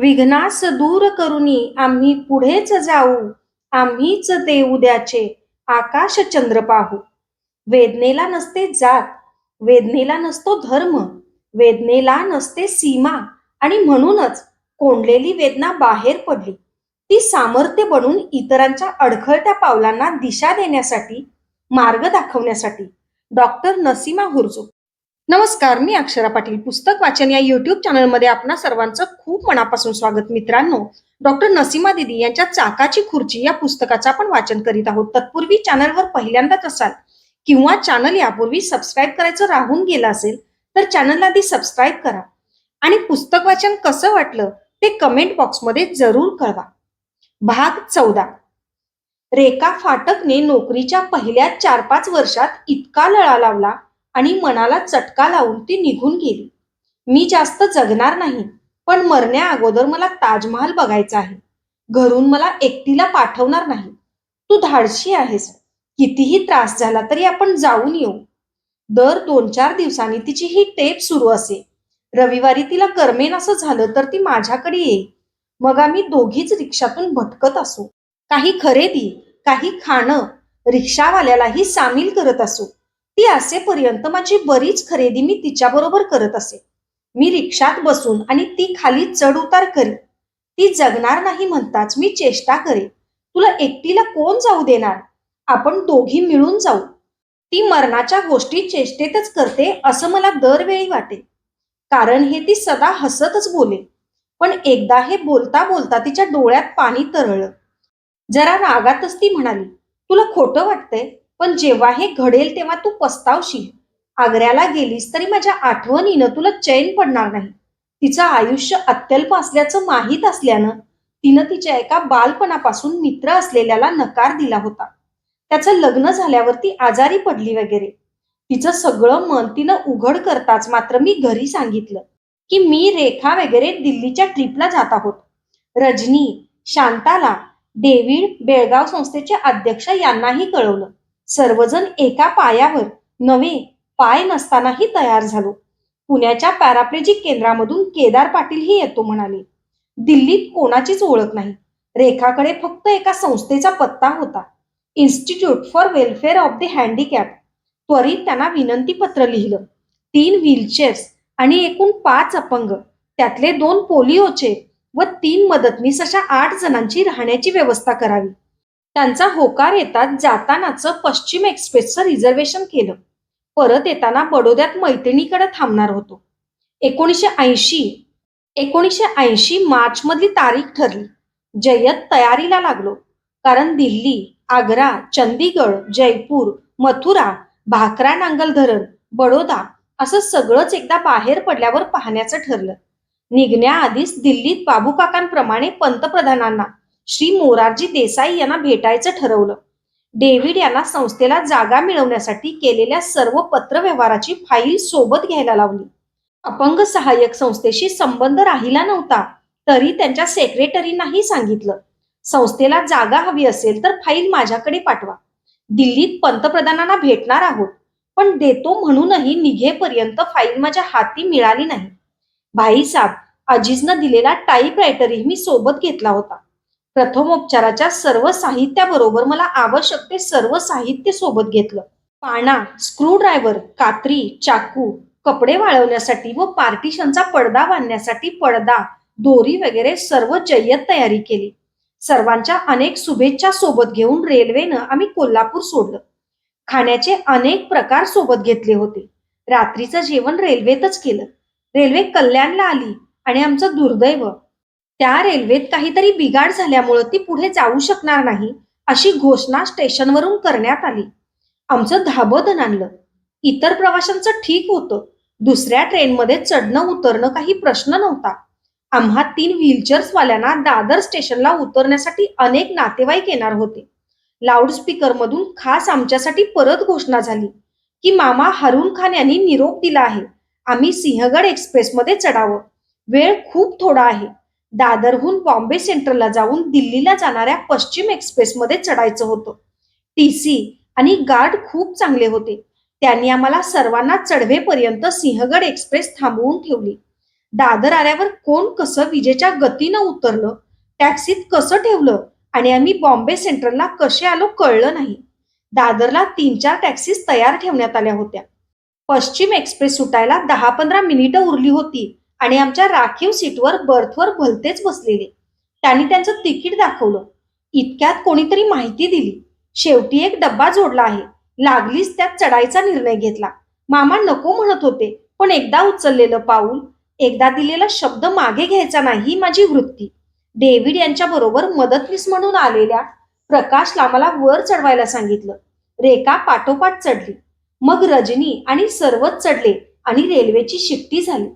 विघ्नास दूर करुनी आम्ही पुढेच जाऊ. आम्हीच ते उद्याचे आकाश चंद्र पाहू. वेदनेला नसते जात वेदनेला नसतो धर्म वेदनेला नसते सीमा आणि म्हणूनच कोंडलेली वेदना बाहेर पडली. ती सामर्थ्य बनून इतरांच्या अडखळत्या पावलांना दिशा देण्यासाठी मार्ग दाखवण्यासाठी डॉक्टर नसीमा हुरजू नमस्कार मी अक्षरा पाटील. पुस्तक वाचन या युट्यूब चॅनलमध्ये आपणा सर्वांचं खूप मनापासून स्वागत मित्रांनो. डॉक्टर नसीमा दिदी यांच्या चाकाची खुर्ची या पुस्तकाचं आपण वाचन करीत आहोत. तत्पूर्वी चॅनलवर पहिल्यांदाच असाल किंवा चॅनल यापूर्वी सबस्क्राईब करायचं राहून गेलं असेल तर चॅनलला आधी सबस्क्राईब करा. आणि पुस्तक वाचन कसं वाटलं ते कमेंट बॉक्समध्ये जरूर कळवा. भाग चौदा. रेखा फाटकने नोकरीच्या पहिल्या चार पाच वर्षात इतका लळा लावला आणि मनाला चटका लावून ती निघून गेली. मी जास्त जगणार नाही पण मरण्या अगोदर मला ताजमहाल बघायचा आहे. घरून मला एकटीला पाठवणार नाही. तू धाडशी आहेस. कितीही त्रास झाला तरी आपण जाऊन येऊ. दर दोन चार दिवसांनी तिची ही टेप सुरू असे. रविवारी तिला करमेन असं झालं तर ती माझ्याकडे येईल मग आम्ही दोघीच रिक्षातून भटकत असू. काही खरेदी काही खाणं रिक्षावाल्यालाही सामील करत असू. ती असेपर्यंत माझी बरीच खरेदी मी तिच्याबरोबर करत असे. मी रिक्षात बसून आणि ती खाली चढ उतार करी. ती जगणार नाही म्हणताच मी चेष्टा करे. तुला एकटीला कोण जाऊ देणार? आपण दोघी मिळून जाऊ. ती मरणाच्या गोष्टी चेष्टेतच करते असं मला दरवेळी वाटे. कारण हे ती सदा हसतच बोले. पण एकदा हे बोलता बोलता तिच्या डोळ्यात पाणी तरळलं. जरा रागातच ती म्हणाली तुला खोटं वाटतंय? पण जेव्हा हे घडेल तेव्हा तू पस्तावशील आग्र्याला गेलीस तरी माझ्या आठवणीनं तुला चैन पडणार नाही. तिचं आयुष्य अत्यल्प असल्याचं माहीत असल्यानं तिनं तिच्या एका बालपणापासून मित्र असलेल्याला नकार दिला होता. त्याचं लग्न झाल्यावर ती आजारी पडली वगैरे. तिचं सगळं मन तिनं उघड करताच मात्र मी घरी सांगितलं की मी रेखा वगैरे दिल्लीच्या ट्रिपला जात आहोत. रजनी शांताला डेव्हिड बेळगाव संस्थेचे अध्यक्ष यांनाही कळवलं. सर्वजण एका पायावर नवे पाय नसतानाही तयार झालो. पुण्याच्या पॅराप्लेजिक केंद्रामधून केदार पाटीलही येतो म्हणाले. दिल्लीत कोणाचीच ओळख नाही. रेखाकडे फक्त एका संस्थेचा पत्ता होता. Institute for welfare of the handicap त्वरित त्यांना विनंती पत्र लिहिलं. तीन व्हीलचेअर्स आणि एकूण पाच अपंग त्यातले दोन पोलिओचे व तीन मदतनीस अशा आठ जणांची राहण्याची व्यवस्था करावी. त्यांचा होकार येतात जातानाचं पश्चिम एक्सप्रेसचं रिझर्वेशन केलं. परत येताना बडोद्यात मैत्रिणीकडे थांबणार होतो. एकोणीसशे ऐंशी एकोणीसशे ऐंशी मार्च मधली तारीख ठरली. जय्यत तयारीला लागलो. कारण दिल्ली आग्रा चंदीगड जयपूर मथुरा भाकरा नांगल धरण बडोदा असं सगळंच एकदा बाहेर पडल्यावर पाहण्याचं ठरलं. निघण्याआधीच दिल्लीत बाबू काकांप्रमाणे पंतप्रधानांना श्री मोरारजी देसाई यांना भेटायचं ठरवलं. डेव्हिड यांना संस्थेला जागा मिळवण्यासाठी केलेल्या सर्व पत्रव्यवहाराची फाईल सोबत घ्यायला लावली. अपंग सहाय्यक संस्थेशी संबंध राहिला नव्हता तरी त्यांच्या सेक्रेटरींनाही सांगितलं. संस्थेला जागा हवी असेल तर फाईल माझ्याकडे पाठवा. दिल्लीत पंतप्रधानांना भेटणार आहोत पण देतो म्हणूनही निघेपर्यंत फाईल माझ्या हाती मिळाली नाही. भाईसाब अजिजनं दिलेला टाईपरायटरही मी सोबत घेतला होता. प्रथमोपचाराच्या सर्व साहित्याबरोबर मला आवश्यक ते सर्व साहित्य सोबत घेतलं. पाना स्क्रूड्रायव्हर कात्री चाकू कपडे वाळवण्यासाठी व पार्टिशनचा पडदा बांधण्यासाठी पडदा दोरी वगैरे सर्व जय्यत तयारी केली. सर्वांच्या अनेक शुभेच्छा सोबत घेऊन रेल्वेनं आम्ही कोल्हापूर सोडलं. खाण्याचे अनेक प्रकार सोबत घेतले होते. रात्रीचं जेवण रेल्वेतच केलं. रेल्वे कल्याणला आली आणि आमचं दुर्दैव त्या रेल्वेत काहीतरी बिघाड झाल्यामुळं ती पुढे जाऊ शकणार नाही अशी घोषणा स्टेशनवरून करण्यात आली. आमचं धाबं आणलं इतर प्रवाशांचं ठीक होतं. दुसऱ्या ट्रेनमध्ये चढणं उतरणं काही प्रश्न नव्हता. आम्हा तीन व्हीलचेअर्सवाल्यांना दादर स्टेशनला उतरण्यासाठी अनेक नातेवाईक येणार होते. लाऊडस्पीकरमधून खास आमच्यासाठी परत घोषणा झाली की मामा हरून खान यांनी निरोप दिला आहे आम्ही सिंहगड एक्सप्रेसमध्ये चढावं. वेळ खूप थोडा आहे. दादरहून बॉम्बे सेंट्रलला जाऊन दिल्लीला जाणाऱ्या पश्चिम एक्सप्रेसमध्ये चढायचं होतं. टी सी आणि गार्ड खूप चांगले होते. त्यांनी आम्हाला सर्वांना चढवेपर्यंत सिंहगड एक्सप्रेस थांबवून ठेवली. दादर आल्यावर कोण कसं विजेच्या गतीनं उतरलं टॅक्सीत कसं ठेवलं आणि आम्ही बॉम्बे सेंट्रलला कसे आलो कळलं नाही. दादरला तीन चार टॅक्सीज तयार ठेवण्यात आल्या होत्या. पश्चिम एक्सप्रेस सुटायला दहा पंधरा मिनिटं उरली होती. आणि आमच्या राखीव सीटवर बर्थवर भलतेच बसलेले. त्यांनी त्यांचं तिकीट दाखवलं. इतक्यात कोणीतरी माहिती दिली. शेवटी एक डब्बा जोडला आहे. लागलीच त्यात चढायचा निर्णय घेतला. मामा नको म्हणत होते पण एकदा उचललेलं पाऊल एकदा दिलेला शब्द मागे घ्यायचा नाही ही माझी वृत्ती. डेव्हिड यांच्या बरोबर मदतनीस म्हणून आलेल्या प्रकाशला मला वर चढवायला सांगितलं. रेखा पाठोपाठ चढली. मग रजनी आणि सर्वच चढले आणि रेल्वेची शिट्टी झाली.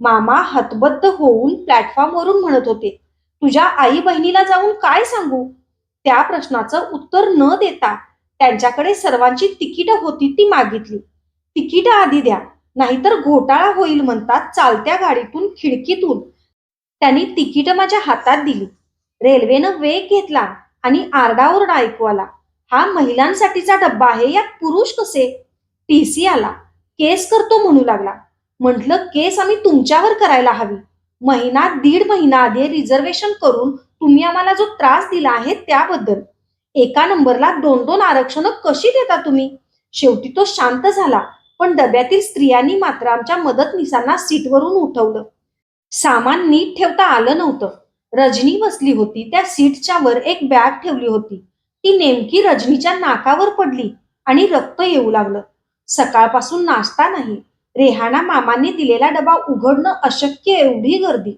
मामा हतबद्ध होऊन प्लॅटफॉर्मवरून म्हणत होते तुझ्या आई बहिणीला जाऊन काय सांगू? त्या प्रश्नाचं उत्तर न देता त्यांच्याकडे सर्वांची तिकीट होती ती मागितली. तिकीट आधी द्या नाहीतर घोटाळा होईल म्हणतात चालत्या गाडीतून खिडकीतून. त्यांनी तिकीटं माझ्या हातात दिली. रेल्वेनं वेग घेतला आणि आरडाओरडा ऐकू आला. हा महिलांसाठीचा डब्बा आहे यात पुरुष कसे? टीसी आला. केस करतो म्हणू लागला. म्हटलं केस आम्ही तुमच्यावर करायला हवी. महिना दीड महिना आधी रिझर्वेशन करून तुम्ही आम्हाला जो त्रास दिला आहे त्याबद्दल. एका नंबरला दोन दोन आरक्षण कशी देता तुम्ही? शेवटी तो शांत झाला पण डब्यातील स्त्रियांनी मात्र आमच्या मदतनीसांना सीटवरून उठवलं. सामान नीट ठेवता आलं नव्हतं. रजनी बसली होती त्या सीटच्या वर एक बॅग ठेवली होती. ती नेमकी रजनीच्या नाकावर पडली आणि रक्त येऊ लागलं. सकाळपासून नाश्ता नाही. रेहाना मामांनी दिलेला डबा उघडणं अशक्य एवढी गर्दी.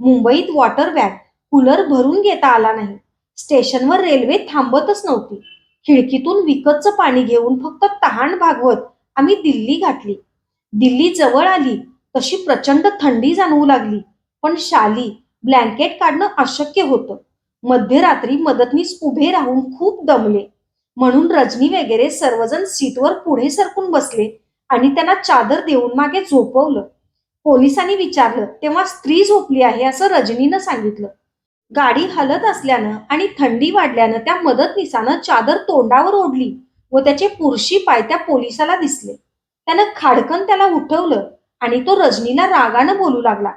मुंबईत वॉटर बॅग कूलर भरून घेता आला नाही. स्टेशनवर रेल्वे थांबतच नव्हती. खिडकीतून विकतचं पाणी घेऊन फक्त तहान भागवत आम्ही दिल्ली गाठली दिल्ली जवळ आली तशी प्रचंड थंडी जाणवू लागली पण शाली ब्लँकेट काढणं अशक्य होतं. मध्यरात्री मदतनीस उभे राहून खूप दमले. म्हणून रजनी वगैरे सर्वजण सीटवर पुढे सरकून बसले आणि त्यांना चादर देऊन मागे झोपवलं. पोलिसांनी विचारलं तेव्हा स्त्री झोपली आहे असं रजनीनं सांगितलं. गाडी हलत असल्यानं आणि थंडी वाढल्यानं त्या मदतनीसानं चादर तोंडावर ओढली व त्याचे पुरशी पाय त्या पोलिसाला दिसले. त्यानं खाडकन त्याला उठवलं आणि तो रजनीला रागानं बोलू लागला.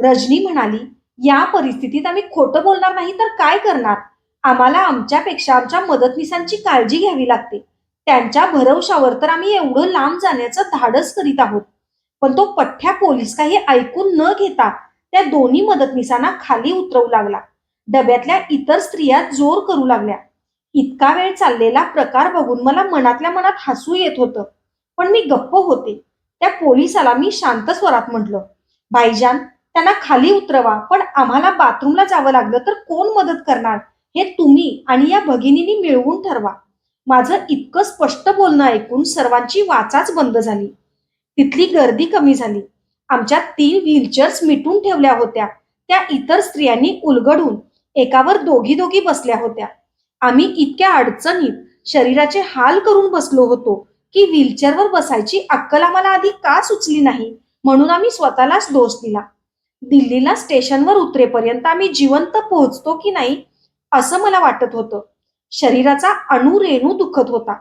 रजनी म्हणाली या परिस्थितीत आम्ही खोटं बोलणार नाही तर काय करणार? आम्हाला आमच्यापेक्षा आमच्या मदतनीसांची काळजी घ्यावी लागते. त्यांच्या भरवशावर तर आम्ही एवढं लांब जाण्याचं धाडस करीत आहोत. पण तो पठ्ठ्या पोलीस काही ऐकून न घेता त्या दोन्ही मदतनीसांना खाली उतरवू लागला. डब्यातल्या इतर स्त्रिया जोर करू लागल्या. इतका वेळ चाललेला प्रकार बघून मला मनातल्या मनात हसू येत होतं. पण मी गप्प होते. त्या पोलिसाला मी शांत स्वरात म्हटलं भाईजान त्यांना खाली उतरवा पण आम्हाला बाथरूमला जावं लागलं तर कोण मदत करणार? हे तुम्ही आणि या भगिनींनी मिळवून ठरवा. माझं इतकं स्पष्ट बोलणं ऐकून सर्वांची वाचाच बंद झाली. तिथली गर्दी कमी झाली. आमच्या तीन व्हीलचेअर्स मिटून ठेवल्या होत्या. त्या इतर स्त्रियांनी उलगडून एकावर दोघी दोघी बसल्या होत्या. आम्ही इतक्या अडचणीत शरीराचे हाल करून बसलो होतो की व्हीलचेअरवर बसायची अक्कल आम्हाला आधी का सुचली नाही म्हणून आम्ही स्वतःलाच दोष दिला. दिल्लीला स्टेशनवर उतरेपर्यंत आम्ही जिवंत पोहोचतो की नाही असं मला वाटत होतं. शरीराचा अणुरेणू दुखत होता.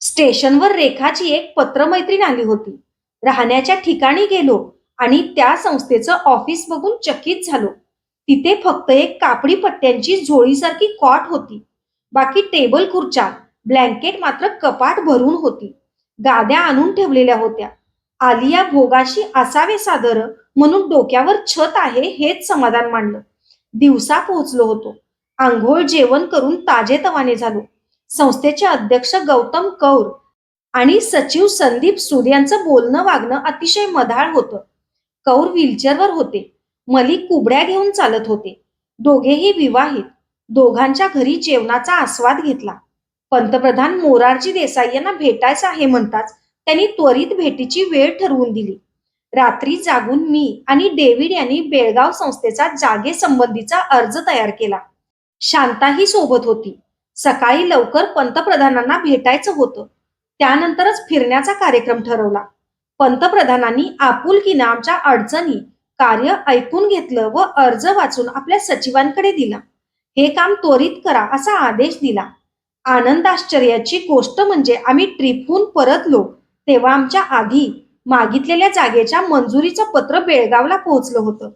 स्टेशनवर रेखाची एक पत्रमैत्रीण आली होती. राहण्याच्या ठिकाणी गेलो आणि त्या संस्थेचं ऑफिस बघून चकित झालो. तिथे फक्त एक कापडी पट्ट्यांची झोळीसारखी कॉट होती. बाकी टेबल खुर्च्या ब्लँकेट मात्र कपाट भरून होती. गाद्या आणून ठेवलेल्या होत्या. आलिया भोगाशी असावे सादर म्हणून डोक्यावर छत आहे हेच समाधान मानलं. दिवसा पोहोचलो होतो. आंघोळ जेवण करून ताजेतवाने झालो. संस्थेचे अध्यक्ष गौतम कौर आणि सचिव संदीप सूद यांचं बोलणं वागणं अतिशय मधाळ होतं. कौर व्हीलचेअरवर होते. मलिक कुबड्या घेऊन चालत होते. दोघेही विवाहित. दोघांच्या घरी जेवणाचा आस्वाद घेतला. पंतप्रधान मोरारजी देसाई यांना भेटायचं आहे म्हणताच त्यांनी त्वरित भेटीची वेळ ठरवून दिली. रात्री जागून मी आणि डेव्हिड यांनी बेळगाव संस्थेचा जागेसंबंधीचा अर्ज तयार केला. शांताही सोबत होती. सकाळी लवकर पंतप्रधानांना भेटायचं होतं. त्यानंतरच फिरण्याचा कार्यक्रम ठरवला. पंतप्रधानांनी आपुलकीनं आमच्या अडचणी कार्य ऐकून घेतलं व अर्ज वाचून आपल्या सचिवांकडे दिला. हे काम त्वरित करा असा आदेश दिला. आनंद आश्चर्याची गोष्ट म्हणजे आम्ही ट्रिपहून परतलो तेव्हा आमच्या आधी मागितलेल्या जागेच्या मंजुरीचं पत्र बेळगावला पोहोचलं होतं.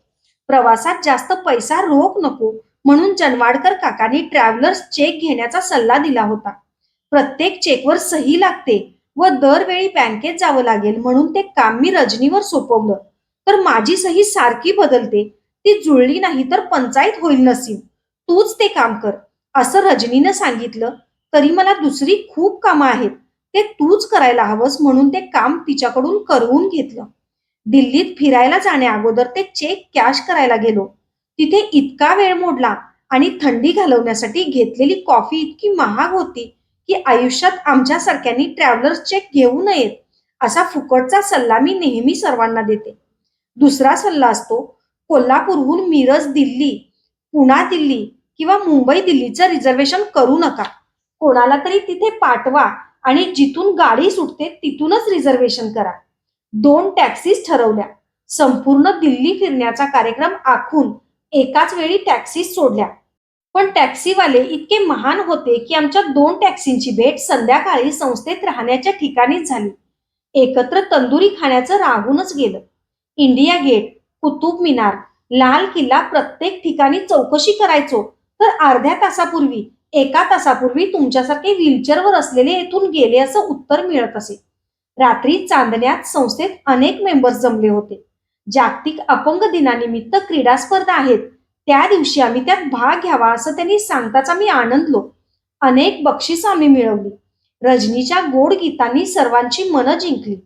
प्रवासात जास्त पैसा रोख नको म्हणून जनवाडकर काकांनी ट्रॅव्हलर्स चेक घेण्याचा सल्ला दिला होता. प्रत्येक चेकवर सही लागते व दरवेळी बँकेत जावं लागेल म्हणून ते काम मी रजनीवर सोपवलं. तर माझी सही सारखी बदलते ती जुळली नाही तर पंचायत होईल नसीम तूच ते काम कर असं रजनीनं सांगितलं. तरी मला दुसरी खूप कामं आहेत ते तूच करायला हवंस म्हणून ते काम तिच्याकडून करवून घेतलं. दिल्लीत फिरायला जाण्या अगोदर ते चेक कॅश करायला गेलो. तिथे इतका वेळ मोडला आणि थंडी घालवण्यासाठी घेतलेली कॉफी इतकी महाग होती की आयुष्यात आमच्यासारख्यांनी ट्रॅव्हलर्स चेक घेऊ नयेत असा फुकटचा सल्ला मी नेहमी सर्वांना देते. दुसरा सल्ला असतो कोल्हापूरहून मिरज दिल्ली पुणा दिल्ली किंवा मुंबई दिल्लीचं रिझर्वेशन करू नका. कोणाला तरी तिथे पाठवा आणि जिथून गाडी सुटते तिथूनच रिझर्वेशन करा. दोन टॅक्सीज ठरवल्या. संपूर्ण दिल्ली फिरण्याचा कार्यक्रम आखून एकाच वेळी टॅक्सीस सोडल्या. पण टॅक्सीवाले इतके महान होते की आमच्या दोन टॅक्सींची भेट संध्याकाळी संस्थेत राहण्याच्या ठिकाणीच झाली. एकत्र तंदुरी खाण्याचं राहूनच गेलं. इंडिया गेट कुतुब मिनार लाल किल्ला प्रत्येक ठिकाणी चौकशी करायचो. तर अर्ध्या तासापूर्वी एका तासापूर्वी तुमच्यासारखे व्हीलचेअरवर असलेले येथून गेले असं उत्तर मिळत असे. रात्री चांदण्यात संस्थेत अनेक मेंबर्स जमले होते. जागतिक अपंग दिनानिमित्त क्रीडा स्पर्धा आहेत. त्या दिवशी आम्ही त्यात भाग घ्यावा असं त्यांनी सांगताच आम्ही आनंदलो. अनेक बक्षिस आम्ही मिळवली. रजनीच्या गोड गीतांनी सर्वांची मनं जिंकली.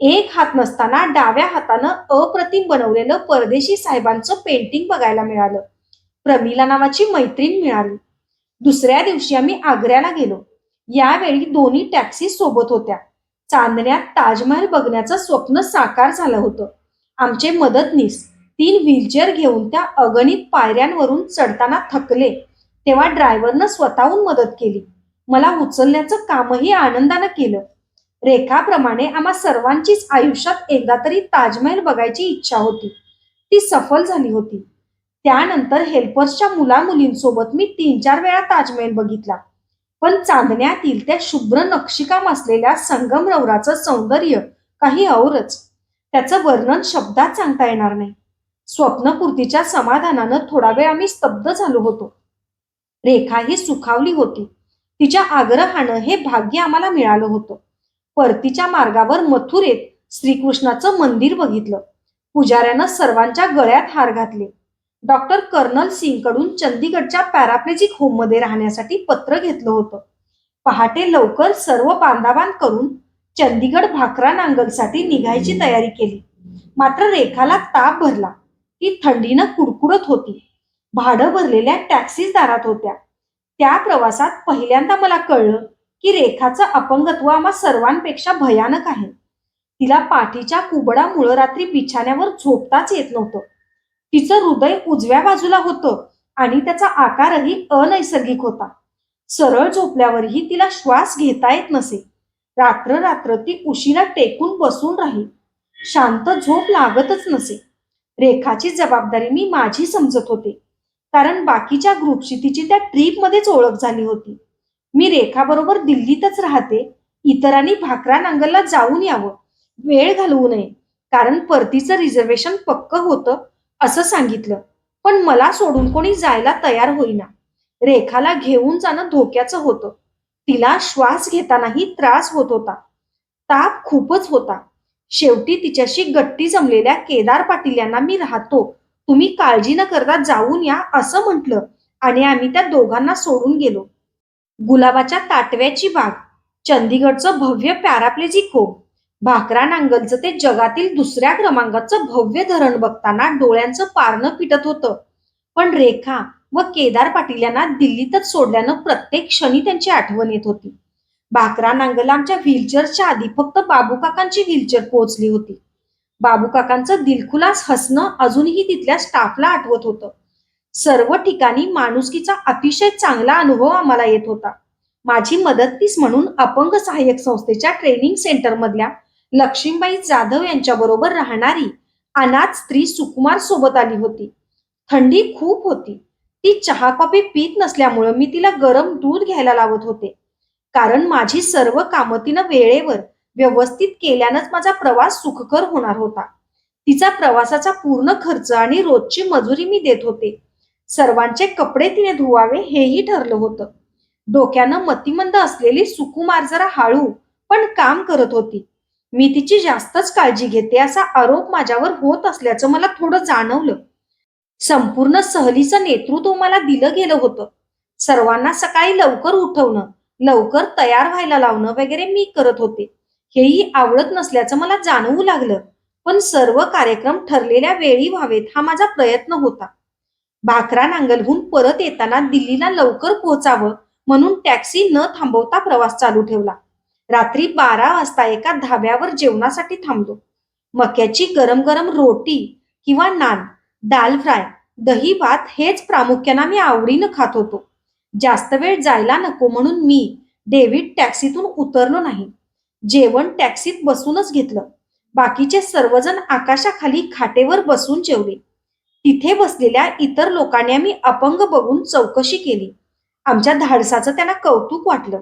एक हात नसताना डाव्या हातानं अप्रतिम बनवलेलं परदेशी साहेबांचं पेंटिंग बघायला मिळालं. प्रमिला नावाची मैत्रीण मिळाली. दुसऱ्या दिवशी आम्ही आग्र्याला गेलो. यावेळी दोन्ही टॅक्सी सोबत होत्या. चांदण्यात ताजमहल बघण्याचं स्वप्न साकार झालं होतं. आमचे मदतनीस तीन व्हीलचेअर घेऊन त्या अगणित पायऱ्यांवरून चढताना थकले. तेव्हा ड्रायव्हरनं स्वतःहून मदत केली. मला उचलण्याचं कामही आनंदानं केलं. रेखाप्रमाणे आम्हा सर्वांचीच आयुष्यात एकदा तरी ताजमहल बघायची इच्छा होती. ती सफल झाली होती. त्यानंतर हेल्पर्सच्या मुला मुलींसोबत मी तीन चार वेळा ताजमहल बघितला. पण चांदण्यातील त्या शुभ्र नक्षीकाम असलेल्या संगमरवराचं सौंदर्य काही औरच त्याचं वर्णन शब्दात सांगता येणार नाही. स्वप्नपूर्तीच्या समाधानानं थोडा वेळ आम्ही स्तब्ध झालो होतो. रेखा ही सुखावली होती. तिच्या आग्रहानं हे भाग्य आम्हाला मिळालं होतं. परतीच्या मार्गावर मथुरेत श्रीकृष्णाचं मंदिर बघितलं. पुजाऱ्यानं सर्वांच्या गळ्यात हार घातले. डॉक्टर कर्नल सिंगकडून चंदीगडच्या पॅराप्लेजिक होममध्ये राहण्यासाठी पत्र घेतलं होतं. पहाटे लवकर सर्व बांधाबांध करून चंदीगड भाकरा नांगलसाठी निघायची तयारी केली. मात्र रेखाला ताप भरला. ती थंडीनं कुडकुडत होती. भाडं भरलेल्या टॅक्सीज दारात होत्या. त्या प्रवासात पहिल्यांदा मला कळलं की रेखाचं अपंगत्व आम्हा सर्वांपेक्षा भयानक आहे. तिला पाठीच्या कुबडामुळं रात्री बिछाण्यावर झोपताच येत नव्हतं. तिचं हृदय उजव्या बाजूला होतं आणि त्याचा आकारही अनैसर्गिक होता. सरळ झोपल्यावरही तिला श्वास घेता येत नसे. रात्र रात्र ती उशीला टेकून बसून राहील. शांत झोप लागतच नसे. रेखाची जबाबदारी मी माझी समजत होते. कारण बाकीच्या ग्रुपशी तिची त्या ट्रीपमध्येच ओळख झाली होती. मी रेखाबरोबर दिल्लीतच राहते. इतरांनी भाकरा नांगरला जाऊन यावं. वेळ घालवू नये. कारण परतीचं रिझर्वेशन पक्क होतं असं सांगितलं. पण मला सोडून कोणी जायला तयार होईना. रेखाला घेऊन जाणं धोक्याचं होतं. तिला श्वास घेतानाही त्रास होत होता. ताप खूपच होता. शेवटी तिच्याशी गट्टी जमलेल्या केदार पाटील यांना मी राहतो. तुम्ही काळजी न करता जाऊन या असं म्हटलं आणि आम्ही त्या दोघांना सोडून गेलो. गुलाबाच्या ताटव्याची बाग चंदीगडचं भव्य पॅराप्लेजिक होम भाकरा नांगलचं ते जगातील दुसऱ्या क्रमांकाचं भव्य धरण बघताना डोळ्यांचं पारणं पिटत होतं. पण रेखा व केदार पाटील यांना दिल्लीतच सोडल्यानं प्रत्येक क्षणी त्यांची आठवण येत होती. भाकरा नांगलामच्या व्हीलचेअरच्या आधी फक्त बाबू काकांची व्हीलचेअर पोहोचली होती. बाबू काकांचं दिलखुलास हसणं अजूनही तिथल्या स्टाफला आठवत होतं. सर्व ठिकाणी माणुसकीचा अतिशय चांगला अनुभव आम्हाला येत होता. माझी मदतनीस म्हणून अपंग सहाय्यक संस्थेच्या ट्रेनिंग सेंटरमधल्या लक्ष्मीबाई जाधव यांच्या बरोबर राहणारी अनाथ स्त्री सुकुमार सोबत आली होती. थंडी खूप होती. ती चहा कॉफी पीत नसल्यामुळं मी तिला गरम दूध घ्यायला लावत होते. कारण माझी सर्व कामं तिनं वेळेवर व्यवस्थित केल्यानंच माझा प्रवास सुखकर होणार होता. तिचा प्रवासाचा पूर्ण खर्च आणि रोजची मजुरी मी देत होते. सर्वांचे कपडे तिने धुवावे हेही ठरलं होतं. डोक्यानं मतिमंद असलेली सुकुमार जरा हळू पण काम करत होती. मी तिची जास्तच काळजी घेते असा आरोप माझ्यावर होत असल्याचं मला थोडं जाणवलं. संपूर्ण सहलीचं नेतृत्व मला दिलं गेलं होतं. सर्वांना सकाळी लवकर उठवणं लवकर तयार व्हायला लावणं वगैरे मी करत होते. हेही आवडत नसल्याचं मला जाणवू लागलं पण सर्व कार्यक्रम ठरलेल्या वेळी व्हावेत हा माझा प्रयत्न होता. भाकरा नांगलहून परत येताना दिल्लीला लवकर पोहोचावं म्हणून टॅक्सी न थांबवता प्रवास चालू ठेवला. रात्री बारा वाजता एका धाब्यावर जेवणासाठी थांबलो. मक्याची गरम गरम रोटी किंवा नान दाल फ्राय दही भात हेच प्रामुख्यानं मी आवडीनं खात होतो. जास्त वेळ जायला नको म्हणून मी डेव्हिड टॅक्सीतून उतरलो नाही. जेवण टॅक्सीत बसूनच घेतलं. बाकीचे सर्वजण आकाशाखाली खाटेवर बसून जेवले. तिथे बसलेल्या इतर लोकांनी आम्ही अपंग बघून चौकशी केली. आमच्या धाडसाचं त्यांना कौतुक वाटलं.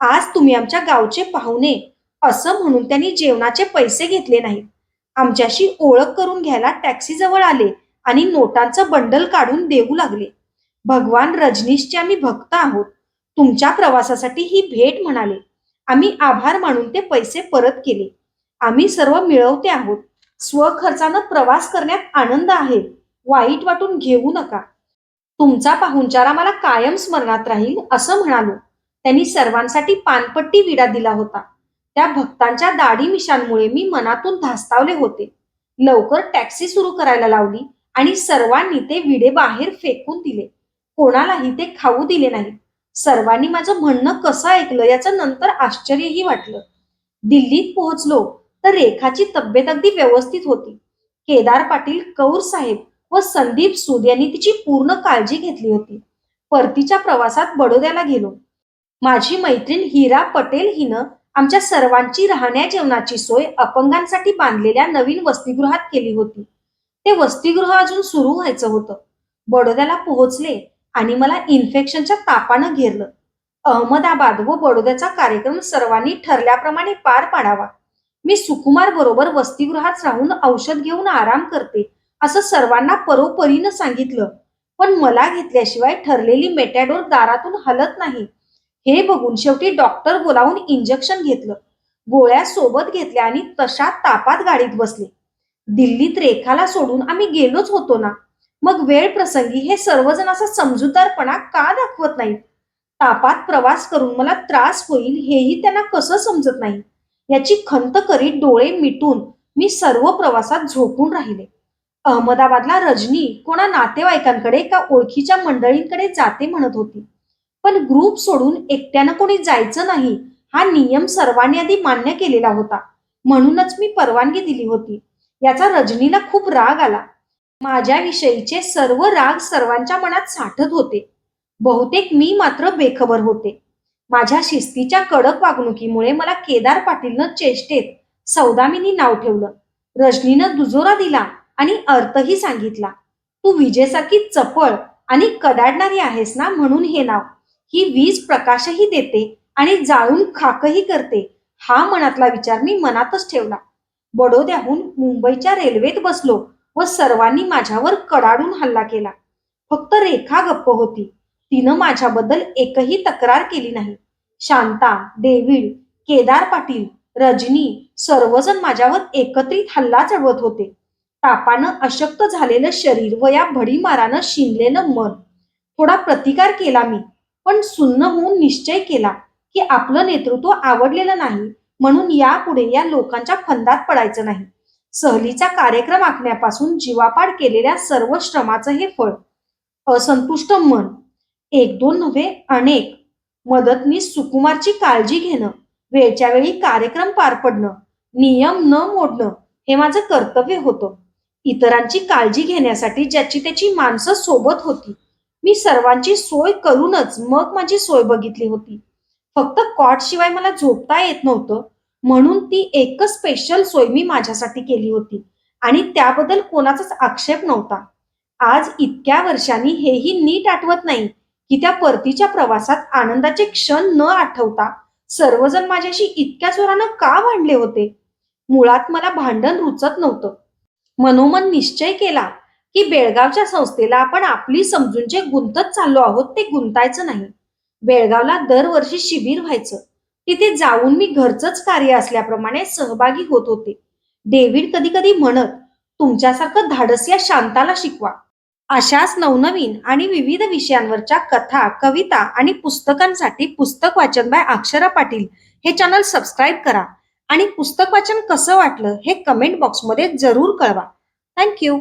आज तुम्ही आमच्या गावचे पाहुणे असं म्हणून त्यांनी जेवणाचे पैसे घेतले नाहीत. आमच्याशी ओळख करून घ्यायला टॅक्सी जवळ आले. आणि नोटांचं बंडल काढून देऊ लागले. भगवान रजनीशचे आम्ही भक्त आहोत. तुमच्या प्रवासासाठी ही भेट म्हणाले. आम्ही आभार मानून ते पैसे परत केले. आम्ही सर्व मिळवते आहोत. स्वखर्चानं प्रवास करण्यात आनंद आहे. वाईट वाटून घेऊ नका. तुमचा पाहुणचार आम्हाला कायम स्मरणात राहील असं म्हणालो. त्यांनी सर्वांसाठी पानपट्टी विडा दिला होता. त्या भक्तांच्या दाढी मिशांमुळे मी मनातून धास्तावले होते. लवकर टॅक्सी सुरू करायला लावली. आणि सर्वांनी ते विडे बाहेर फेकून दिले. कोणालाही ते खाऊ दिले नाही. सर्वांनी माझं म्हणणं कसं ऐकलं याचं नंतर आश्चर्यही वाटलं. दिल्लीत पोहोचलो तर रेखाची तब्येत अगदी व्यवस्थित होती. केदार पाटील कौर साहेब व संदीप सूद यांनी तिची पूर्ण काळजी घेतली होती. परतीच्या प्रवासात बडोद्याला गेलो. माझी मैत्रीण हिरा पटेल हिनं आमच्या सर्वांची राहण्या जेवणाची सोय अपंगांसाठी बांधलेल्या नवीन वसतिगृहात केली होती. ते वसतिगृह अजून सुरू व्हायचं होतं. बडोद्याला पोहोचले आणि मला इन्फेक्शनच्या तापानं घेरलं. अहमदाबाद व बडोद्याचा कार्यक्रम सर्वांनी ठरल्याप्रमाणे पार पाडावा. मी सुकुमार बरोबर वसतिगृहात राहून औषध घेऊन आराम करते असं सर्वांना परोपरीनं सांगितलं. पण मला घेतल्याशिवाय ठरलेली मेटॅडोर दारातून हलत नाही. हे बघून शेवटी डॉक्टर बोलावून इंजेक्शन घेतलं. गोळ्या सोबत घेतल्या आणि तशा तापात गाडीत बसले. दिल्लीत रेखाला सोडून आम्ही गेलोच होतो ना. मग वेळ प्रसंगी हे सर्वजण असा समजूतदारपणा का दाखवत नाहीत? तापात प्रवास करून मला त्रास होईल हेही त्यांना कसं समजत नाही? याची खंत करीत डोळे मिटून मी सर्व प्रवासात झोपून राहिले. अहमदाबादला रजनी कोणा नातेवाईकांकडे का ओळखीच्या मंडळींकडे जाते म्हणत होती. पण ग्रुप सोडून एकट्यानं कोणी जायचं नाही हा नियम सर्वांनी आधी मान्य केलेला होता. म्हणूनच मी परवानगी दिली होती. याचा रजनीला खूप राग आला. माझ्याविषयीचे सर्व राग सर्वांच्या मनात साठत होते. बहुतेक मी मात्र बेखबर होते. माझ्या शिस्तीच्या कडक वागणुकीमुळे मला केदार पाटीलनं चेष्टेत सौदामिनी नाव ठेवलं. रजनीनं दुजोरा दिला आणि अर्थही सांगितला. तू विजेसारखी चपळ आणि कडाडणारी आहेस ना म्हणून हे नाव. ही वीज प्रकाशही देते आणि जाळून खाकही करते. हा मनातला विचार मी मनातच ठेवला. बडोद्याहून मुंबईच्या रेल्वेत बसलो व सर्वांनी माझ्यावर कडाडून हल्ला केला. फक्त रेखा गप्प होती. तिनं माझ्याबद्दल एकही तक्रार केली नाही. शांता देवीड केदार पाटील रजनी सर्वजण माझ्यावर एकत्रित हल्ला चढवत होते. तापानं अशक्त झालेलं शरीर व या भडीमारानं शिनलेलं मन. थोडा प्रतिकार केला मी पण सुन्न होऊन निश्चय केला की आपलं नेतृत्व आवडलेलं नाही म्हणून यापुढे या लोकांच्या फंदात पडायचं नाही. सहलीचा कार्यक्रम आखण्यापासून जीवापाड केलेल्या सर्व श्रमाचं हे फळ. असंतुष्ट मन. एक दोन नव्हे अनेक. मदतनीस सुकुमारची काळजी घेणं. वेळच्या वेळी कार्यक्रम पार पडणं. नियम न मोडणं हे माझं कर्तव्य होतं. इतरांची काळजी घेण्यासाठी ज्याची त्याची माणसं सोबत होती. मी सर्वांची सोय करूनच मग माझी सोय बघितली होती. फक्त कॉट शिवाय मला झोपता येत नव्हतं. म्हणून ती एकच स्पेशल सोय मी माझ्यासाठी केली होती. आणि त्याबद्दल कोणाचाच आक्षेप नव्हता. आज इतक्या वर्षांनी हेही नीट आठवत नाही की त्या परतीच्या प्रवासात आनंदाचे क्षण न आठवता सर्वजण माझ्याशी इतक्या जोरानं का भांडले होते? मुळात मला भांडण रुचत नव्हतं. मनोमन निश्चय केला की बेळगावच्या संस्थेला आपण आपली समजून जे गुंतत चाललो आहोत ते गुंतायचं नाही. बेळगावला दरवर्षी शिबिर व्हायचं. तिथे जाऊन मी घरचंच कार्य असल्याप्रमाणे सहभागी होत होते. डेव्हिड कधी कधी म्हणत तुमच्यासारखं धाडस या शांताला शिकवा. अशाच नवनवीन आणि विविध विषयांवरच्या कथा कविता आणि पुस्तकांसाठी पुस्तक वाचन बाय अक्षरा पाटील हे चॅनल सबस्क्राईब करा आणि पुस्तक वाचन कसं वाटलं हे कमेंट बॉक्समध्ये जरूर कळवा. थँक्यू.